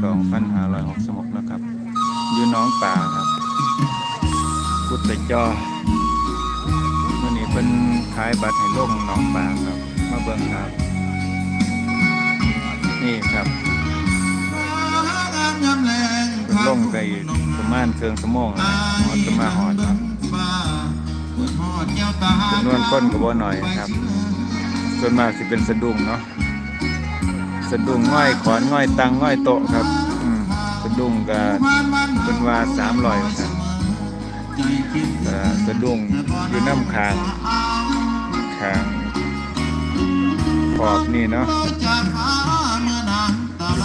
2566นะครับอยู่น้องป่าครับ กุดแต่จอมื่อนี้เป็นขายบัตรให้ลงน้องป่าครับ มาเบิ่งครับ นี่ครับลงไปประมาณเครื่องสมองนะหอดจะมาหอดครับจำนวนคนก็บ่หน่อยครับ ส่วนมากสิเป็นสะดุ้งเนาะ สะดุ้งง่อยขอนง่อยตังง่อยโตะครับสะดุ้งก็เป็นว่าสามร้อยครับสะดุ้งอยู่น้ำคางคางขอบนี่เนาะ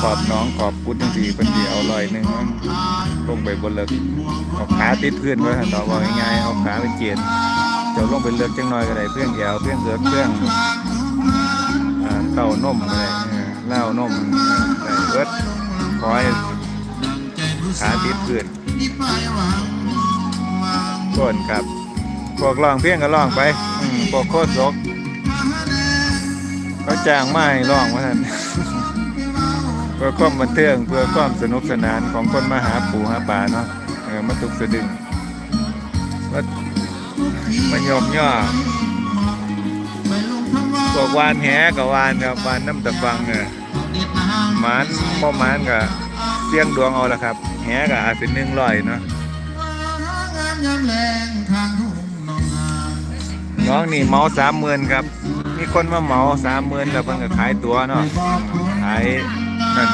ขอบน้องขอบกุดจังสีเพิ่นสิเอาลอยหนึงมั้งลงไปบนเลิกเอาขาติดพื้นไว้หั่นดอกว่าง่ายๆเอาขาไปเกียนเจ้าลงไปเลิกจังน้อยก็ได้เพื่องแอวเพื่องเกิดเพื่องเต้านมอะไร เออเหล้านมเออได้เบิดคอยขาติดเพื่อนก่อนครับพวกร้องเพียงก็ร้องไปอืมพวกโคตรศกเขาจ้างมาให้ร้องว่าท่านเพื่อความบันเทิงเพื่อความสนุกสนานของคนมาหาปูหาปลาเนาะเออมาตุกสะดึงมามาหยอกย่อพวกวานแหกับวานกับวานน้ำตะฟังเนี่ยห มานพ่อมานกับเสี่ยงดวงเอาละครับแหกับอาจเป็นหนึ่งร้อยเนาะน้องนี่เมาสามหมื่นครับ มีคนมาเมาสามหมื่นแล้วเพิ่นก็ขายตัวเนาะขายนั่น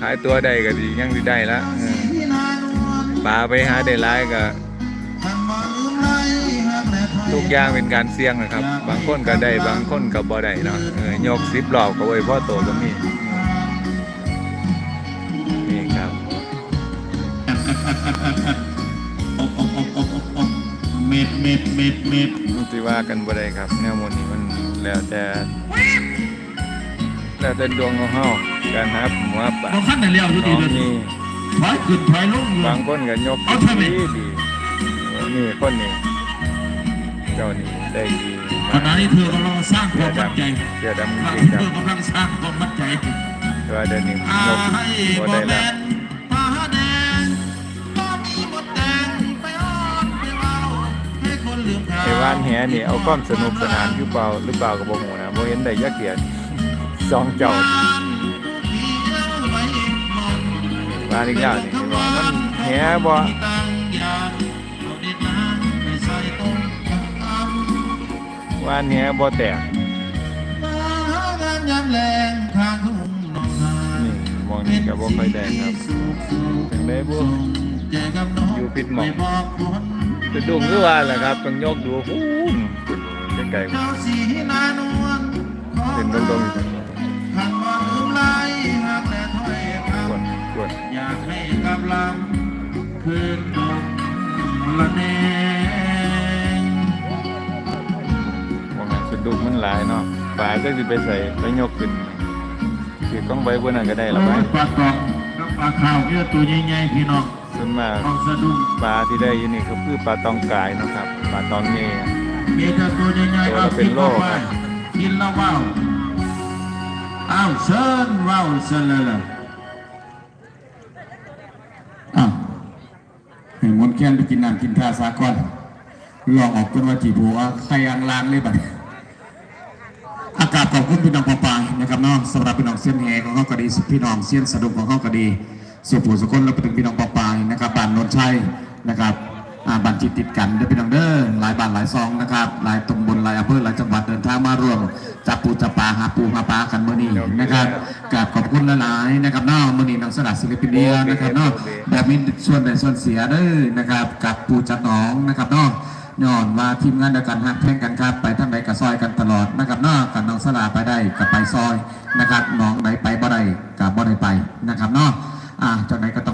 ขายตัวได้ก็ดียังดีได้ละปลาไปหาได้หลายก็ทุกอย่างเป็นการเสี่ยงนะครับ บางคนก็ได้บางคนก็บ่ได้เนาะเออยกสิบรอบก็ไว้พ่อโตก็มี เม็ดเม็ดเม็ดเม็ดมันสิว่ากันบ่ได้ครับ แนวหมดนี้มันแล้วแต่แล้วแต่ดวงของเฮาการหาหมูหาปลาเราขั้นไหนเลี้ยวอยู่น้ดีองเลยนี่ถอยขึ้นถอยลงอยู่บางคนก็ยกเอาทำไมดีดีนี่คนนี้เจ้านี่ได้ดีขณะนี้เธอกำลังสร้างความมั่นใจเสื้อดำเธจริงครับอกำลังสร้างความมั่นใจแต่ว่าเดี๋ยวนี้อายกบ่บ่ได้แม่แล้วาไอ้ว่านแหนี่เอาความสนุกสนานอยู่เปล่าหรือเปล่ากับบ่ฮู้นะบ่เห็นได้ยักเกียรติสองเจ้าว่านอีกแล้วนี่ว่มันแหบ่ว่านแหบ่แตกนี่มองนี่ก็บ่ค่อยแดงครับจังได๋บ่อยู่ผิดหมอง สะดุ้งคือว่าแหละครับต้องยกดูพูนไกลๆเป็นดงๆอยู่กดกดอยากให้กำลังคืนดงละแนงมองสะดุ้งมันหลายเนาะปลาก็สิไปใส่ไปยกขึ้นคือกล้องไว้บนนั้นก็ได้ละไปปลากองกับปลาขาวเนี่ยตัวใหญ่ๆพี่น้องส่ วนมากต้องสะดุ้งปลาที่ได้อยู่นี่ก็คือปลาตองกายเนาะครับปลาตองเงี้ยมีแต่ตัวใหญ่ๆตัวเอาละเป็นโลกินครัแล้วบว้าวกินแล้วว้าวอ้าวเชิญว้าวเชิญเลยล่ะอ้าวให้มนต์แค้นไปกินน้ำกินท่าสากอนลองออกกันว่าจีบัวใครอังลางเลยบัดอากาศขอบคุณพี่น้องปอปายนะครับเน้องสำหรับพี่น้องเสี้ยนแหของเขาก็ดีพี่น้องเสี้ยนสะดุ้งของเขาก็ดีสุภูสุคนแล้วไปถึงพี่น้องปอปาย นะครับบ้านนนชัยนะครับบ้านจิตติดกันเด้อพี่น้องเด้อหลายบ้านหลายซองนะครับหลายตำบลหลายอำเภอหลายจังหวัดเดินทางมาร่วมจับปูจับปลาหาปูหาปลากันเมื่อนี้นะครับกราบขอบคุณหลายๆนะครับน้องมื่อนี้น้องสลัดศิลปินเดียนะครับเนาะแบบมีส่วนใดส่วนเสียเด้อนะครับกับปูจัดหนองนะครับเนาะย้อนว่าทีมงานเดียวกันหักแข่งกันครับ ไปทางใดกับซอยกันตลอดนะครับเนาะกับน้องสลาไปได้กับไปซอยนะครับน้องไหนไปบ่ได้กับบ่ได้ไปนะครับเนาะอ่าจากไหนก็ต้อง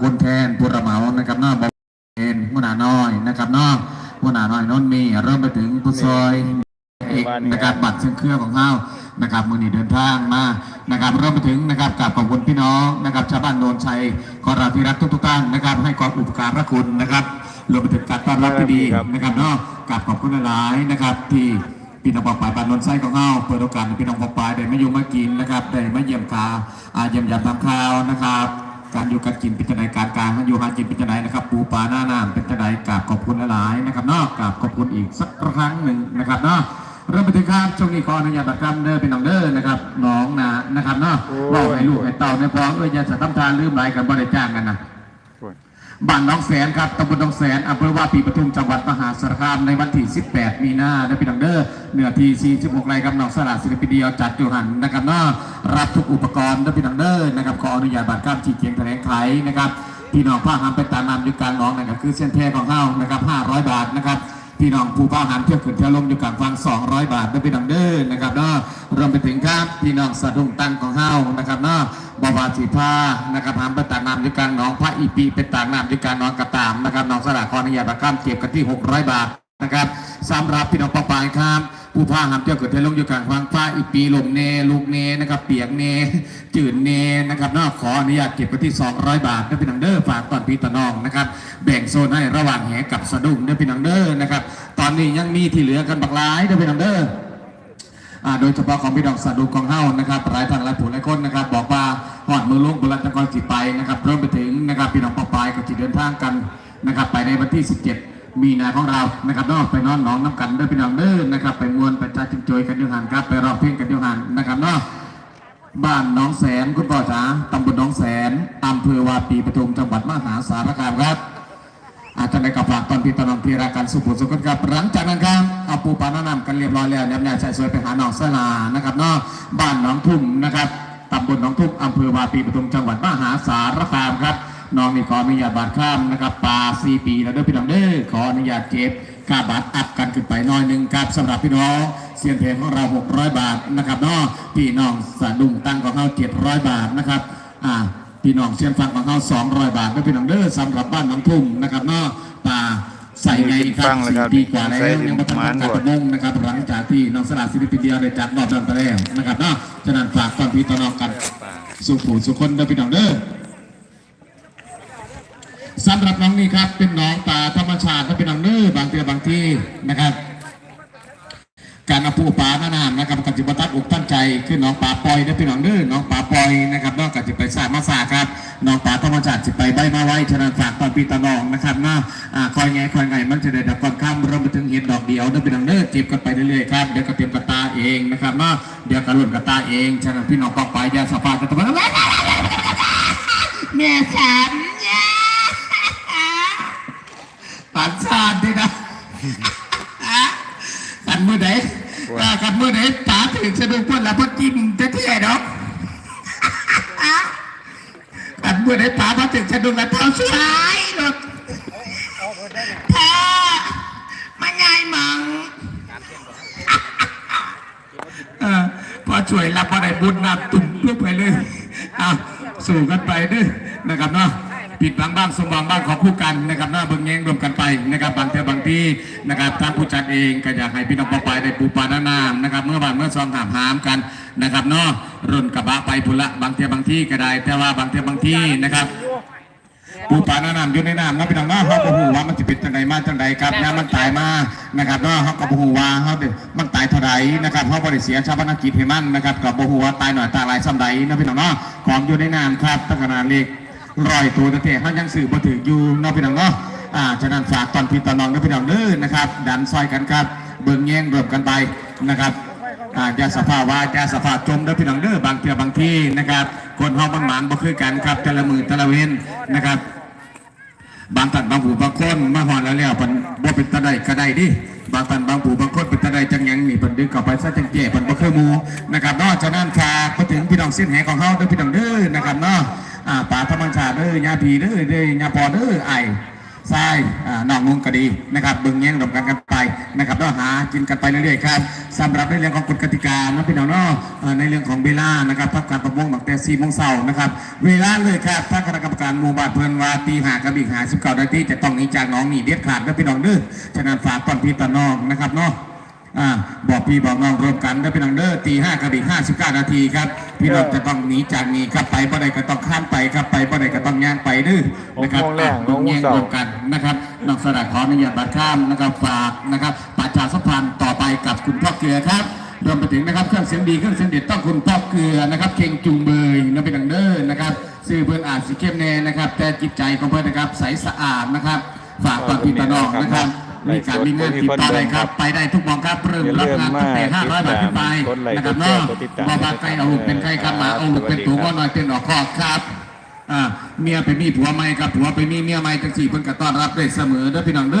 คุณแทนผู้รับเหมานะครับนาะบอเอ็นหัวหน้าน้อยนะครับนาะหัวหน้าน้อยนนมีเริ่มไปถึงผู้ซอยเอกนะครับบัตรเชิงเครื่องของเขานะครับมือนี้เดินทางมานะครับเริ่มไปถึงนะครับกราบขอบคุณพี่น้องนะครับชาวบ้านโนนชัยขอราที่รักทุกๆท่านนะครับ ให้ความอุปการะคุณนะครับรวมไปถึงการต้อนรับที่ดีนะครับนาะกราบขอบคุณหลายๆนะครับที่พี่น้องปอปลายบ้านนนไส้ของเฮาเปิดโอกาสให้พี่น้องปอปลายได้มาอยู่มากินนะครับได้มาเยี่ยมข่าวอ่าเยี่ยมยามทำข่าวนะครับ การอยู่การกินเป็นจังไดการกลางอยู่หากินเป็นจังไดนะครับ ปูปลาหน้าน้ำเป็นจังไดกราบขอบคุณหลายๆนะครับเนาะกราบขอบคุณอีกสักครั้งหนึ่งนะครับเนาะเริ่มไปถึงครับช่วงนี้ขออนุญาตบัตรกรรมเด้อเป็นน้องเด้อนะครับน้องนะนะครับเนาะโอ้ยบอกให้ลูกให้เต่าในพ้องเอ้ยอย่าจะทำทานลืมหลายกันบ่ได้จ้างกันนะ บ้านหน้องแสนครับตำบลหนองแสนอำเภอว่าปีปทุมจังหวัดมหาสารคามในวันที่ 18 มีนาได้เป็นดังเดอร์เนื้อที่ 46ไร่กับหนองสลัดศิลปินเดียวจัดจุหันนะครับเนาะรับทุกอุปกรณ์ได้เป็นดังเดอร์นะครับขออนุญาตบัตรกล้ามชี้เกียงแถลงไขนะครับพี่น้องผ้าหามไปตามนำอยู่กลางน้องนะครับคือเส้นแท้ของเฮานะครับ500 บาทนะครับ พี่น้องผู้ผ้าหามเที่ยวขึ้นเที่ยวลงอยู่กลางฟัง 200 บาทได้เป็นดังเด้อนะครับเนาะรวมไปถึงครับพี่น้องสะดุ้งตั้งของเฮานะครับเนาะบาวาสีผ้านะครับหามไปตากน้ำด้วยกันน้องพระอีปีเป็นตากน้ำด้วยกันน้องกระตามนะครับน้องสระคอนิยาตะข้ามเก็บกันที่ 600 บาท นะครับสำหรับพี่น้องปองปายครับ ผู้ผ้าหามเจ้าเกิดเทลงอยู่กลางฟังผ้าอีปีลมเนลูกเนนะครับเปียกเนจืดเนนะครับนอกขออนุญาตเก็บกันที่ 200 บาทด้วยพี่น้องเด้อฝากตอนพี่ตะนองนะครับแบ่งโซนให้ระหว่างแหกับสะดุ้งด้วยพี่น้องเด้อนะครับตอนนี้ยังมีที่เหลือกันบักหลายด้วยพี่น้องเด้ออ่าโดยเฉพาะของพี่น้องสัตว์ดูของเฮ้านะครับหลายทานหลายผู้หลายคนนะครับ บอกว่าหอดมือลุงบุรัตนกรจิไปนะครับเริ่มไปถึงนะครับพี่น้องปอปายก็จะเดินทางกันนะครับไปในวันที่ 17 มีนาของเรานะครับเนอกไปนอนหนองน้ำกันเด้อพี่น้องเด้อนะครับ ไปมวนไปจ้าจิงจอยกันอยู่หันครับ ไปร้องเพลงกันอยู่หันนะครับเนาะบ้านหน้องแสนคุณพ่อจ๋าตำบลหน้องแสนอำเภอวาปีปทุมจังหวัดมหาสารคามครับ อาจารย์ในกับฝากตอนพี่ตอนน้องพีราการสุขุมสุขครับหลังจากนั้นครับเอาปูปลาหน้านำกันเรียบร้อยแล้วเนี่ยนายใส่สวยไปหาหนองสลานะครับเนาะบ้านหนองทุ่มนะครับตำบลหนองทุ่มอำเภอวาปีปทุมจังหวัดมหาสารคามครับ น้องนี่ขออนุญาตบาดข้ามนะครับปลาซีปีแล้วเด้อพี่น้องเด้อขออนุญาตเก็บค่าบาทอัพกันขึ้นไปหน้อยหนึ่งครับสำหรับพี่น้องเสียนเพลงของเรา 600 บาทนะครับเนาะพี่น้องสะดุ้งตั้งของเขา700 บาทนะครับอ่าพี่น้องเชียนฟังของเขา200 บาทด้วยพี่น้องเด้อสำหรับบ้านหนองทุ่มนะครับเนาะป่าใส่ไงครัฟับงเลยครับสี่ปีกว่าแล้วใส่ยังไม่ทันหมานการบ่ประมงนะครับ หลังจากที่น้องสลาศิลปินเดียวได้จัดรอบนั้นไปแล้วนะครับเนาะฉะนั้นฝากตอนพี่ตอนน้องกันสุขูสุขคนเด้อพี่น้องเด้อ สำหรับน้องนี่ครับเป็นน้องตาธรรมชาติและเป็นน้องเด้อบางเทีบางที่นะครับการอาปูปาหน้านามนะครับกับจิบตัดอกตั้งใจคือน้องปลาปอยได้อพี่น้องเด้อน้องปลาปอยนะครับนอกจากจะไปสามาสาครับน้องปลาธรรมชาติจะไปใบมาไว้ฉะนั้นฝากตอนปีตะนองนะครับนะอ่าคอยไงคอยไงมันจะได้ดับความข้ามรวมไปถึงเห็ดดอกเดียวเด้อพี่น้องเด้อเจ็บกันไปเรื่อยๆครับเดี๋ยวก็เตรียมกระตาเองนะครับนะเดี๋ยวก็หล่นกระตาเองฉะนั้นพี่น้องปอกไปอยาสะพากันตะวันแม่ฉันเนี่ยปันชาติด้วยนะ กันมือไหนอ่ากันมือไหนตาถึงสะดุ้งพ่นแล้วพ่นจิ้มเท่ๆเนาะกันมือไหนตาพอถึงสะดุ้งแล้วเท้าซ้ายรถแพ้มาไงมังเออพอช่วยรับพอได้บุญนับตุ่มเพื่อไปเลยเอาสู่กันไปเด้วยนะครับเนาะ ปิดบางบ้างสมบางบ้างของคู่กันนะครับหน้าเบิ้งแยงรวมกันไปนะครับบางเทอบางที่นะครับทางผู้จัดเองก็อยากให้พี่น้องปอปายได้ปูปานานามนะครับเมื่อวานเมื่อซองถามหามกันนะครับเนาะรุ่นกระบะไปพุละบางเทอบางที่ก็ได้ แต่ว่าบางเทอบางที่นะครับปูปลาหน้าน้ำอยู่ในน้ำนะพี่น้องเนาะเขาก็หูว่ามันจะเป็นจังใดมาจังใดครับเนี่ยมันตายมานะครับเนาะเขาก็บ่หูว่าเขามันตายเท่าใดนะครับเขาบริเสียชาปนกิจให้มันนะครับกับบ่หูว่าตายหน่อยตายหลายซ้ำใดนะพี่น้องเนาะของอยู่ในน้ำครับตั้งขนาดเล็ก รอยตัวแต่เขายังสื่อบ่ถึงอยู่นาะพี่น้องเนาะอ่าฉะนั้นฝากตอนพี่ตอนน้องนะพี่น้องเด้อนะครับ ดันซอยกันครับ เบิ่งแย่งรวมกันไปนะครับอาจจะสภาว่าจะสภาพจมเด้อพี่น้องเด้อบางเทื่อบางที่นะครับ คนเฮามันหมานบ่คือกันครับแต่ละมือแต่ละเว้นนะครับ บางท่านบางผู้บางคนมาหอนแล้วแล้วเพิ่นบ่เป็นตาได้ก็ได้ดิบางท่านบางผู้บางคนเป็นตาไดจังยังนี่เพิ่นดึงเข้าไปซะจังแก่เพิ่นบ่เคยหมู่นะครับนอกจากนั้นฝากไปถึงพี่น้องเส้นแหของเฮาด้อพี่น้องเด้อนะครับเนาะ อ่าป่าธรรมชาติเด้อยาพีเด้อเด้อยาปอเด้อไอทรายอ่น้องนุงก็ดีนะครับเบิ่งแย่งรวมกันกันไปนะครับเนาะหากินกันไปเรื่อยๆครับสำหรับในเรื่องของกฎกติกานะพี่น้องเนาะในเรื่องของเวลานะครับพักการประมงตั้งแต่4โมงเช้านะครับเวลาเลยครับทาคณะกรรมการหมู่บ้านเพื่อนว่าตีหากับอีกหาสิบเก้านาทีจะต้องหนี้จากน้องหนีเด็ดขาดนะพี่น้องเด้อฉะนั้นฝากตอนพี่ตอนน้องนะครับเนาะอ่าบอกพี่บอกน้องรวมกันได้เป็นอังเดอตีห้ากับอีกห้าสิบเก้านาทีครับ พี่น้องจะต้องหนีจากนี้ครับไปบ่ใดก็ต้องข้ามไปครับไปบ่ใดก็ต้องย่างไปดื้อนะครับหกโมงแรกอะต้องแย่งหกโมงเช้ารวมกันนะครับนอกสระขออนุญาตบัตรข้ามนะครับฝากนะครับประชาสัมพันธ์ต่อไปกับคุณพ่อเกลือครับรวมไปถึงนะครับเครื่องเสียงดีเครื่องเสียงเด็ดต้องคุณพ่อเกลือนะครับเข่งจุงเบยนะเป็นอังเดอร์นะครับซื้อเพื่อนอาจสิเข้มแน่นะครับ แต่จิตใจของเพื่อนนะครับใสสะอาดนะครับ ฝากตอนพี่ตอนน้องนะครับ มีการมีงานติดต่อได้ครับ ไปได้ทุกหมองครับเริ่มรับงานตั้งแต่500บาทขึ้นไปนะครับเนาะบอบาไก่เอาลูกเป็นไก่ครับหมาเอาลูกเป็นตัวก็น้อยเป็นออกคอกครับอ่าเมียไปมีผัวใหม่ครับผัวไปมีเมียใหม่จังสี่เพิ่นก็ต้อนรับได้เสมอเด้อพี่น้องเด้อ